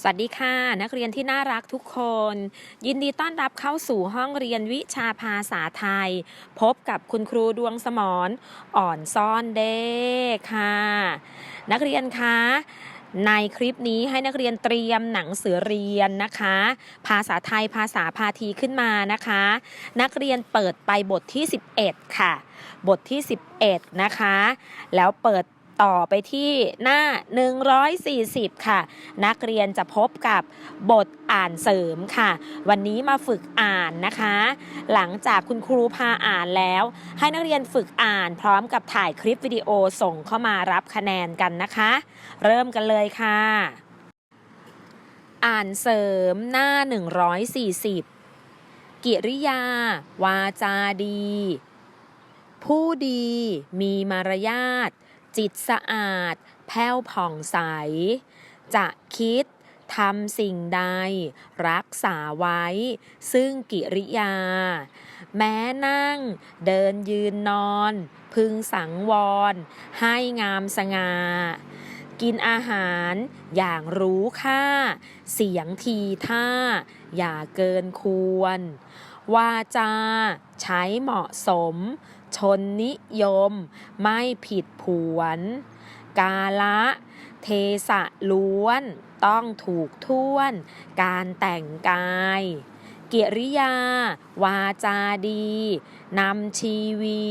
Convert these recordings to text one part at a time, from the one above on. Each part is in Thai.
สวัสดีค่ะ นักเรียนที่น่ารักทุกคน ยินดีต้อนรับเข้าสู่ห้องเรียนวิชาภาษาไทย พบกับคุณครูดวงสมรอ่อนซ่อนเด้ค่ะ นักเรียนคะในคลิปนี้ให้นักเรียนเตรียมหนังสือเรียนนะคะ ภาษาไทยภาษาพาทีขึ้นมานะคะ นักเรียนเปิดไปบทที่ 11 ค่ะ บทที่ 11 นะคะ แล้วเปิด ต่อไปที่หน้า 140 ค่ะ นักเรียนจะพบกับบทอ่านเสริมค่ะ วันนี้มาฝึกอ่านนะคะ หลังจากคุณครูพาอ่านแล้ว ให้นักเรียนฝึกอ่านพร้อมกับถ่ายคลิปวิดีโอส่งเข้ามารับคะแนนกันนะคะ เริ่มกันเลยค่ะ อ่านเสริมหน้า 140 กิริยา วาจาดี ผู้ดีมีมารยาท จิตสะอาด แผ้วผ่องใส จะคิดทำสิ่งใด รักษาไว้ ซึ่งกิริยา แม้นั่ง เดินยืนนอน พึงสังวร ให้งามสง่ากินอาหารอย่างรู้ค่า เสียงทีท่า อย่าเกินควร วาจา ใช้เหมาะสม ชนนิยม ไม่ผิดผวน กาละเทสะล้วน ต้องถูกท่วน การแต่งกาย เกิริยา วาจาดีนำชีวี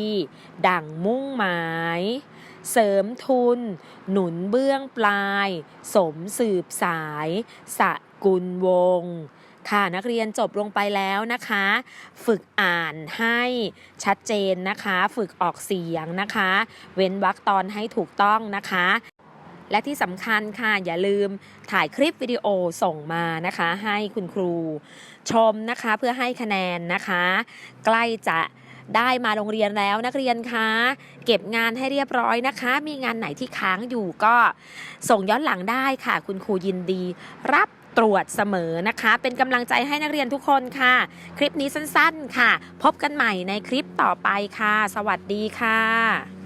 ดั่งมุ่งหมาย เสริมทุน หนุนเบื้องปลาย สมสืบสายสกุลวงศ์ ค่ะนักเรียนจบลงไปแล้วนะคะ ฝึกอ่านให้ชัดเจนนะคะ ฝึกออกเสียงนะคะ เว้นวรรคตอนให้ถูกต้องนะคะ และที่สำคัญค่ะอย่าลืมถ่ายคลิปวิดีโอส่งมานะคะ ให้คุณครูชมนะคะเพื่อให้คะแนนนะคะ ใกล้จะได้มาโรงเรียนแล้วนักเรียนคะเก็บงานให้เรียบร้อยนะคะ มีงานไหนที่ค้างอยู่ก็ส่งย้อนหลังได้ค่ะ คุณครูยินดีรับ ตรวจเสมอนะคะ เป็นกำลังใจให้นักเรียนทุกคนค่ะ คลิปนี้สั้นๆค่ะ พบกันใหม่ในคลิปต่อไปค่ะ สวัสดีค่ะ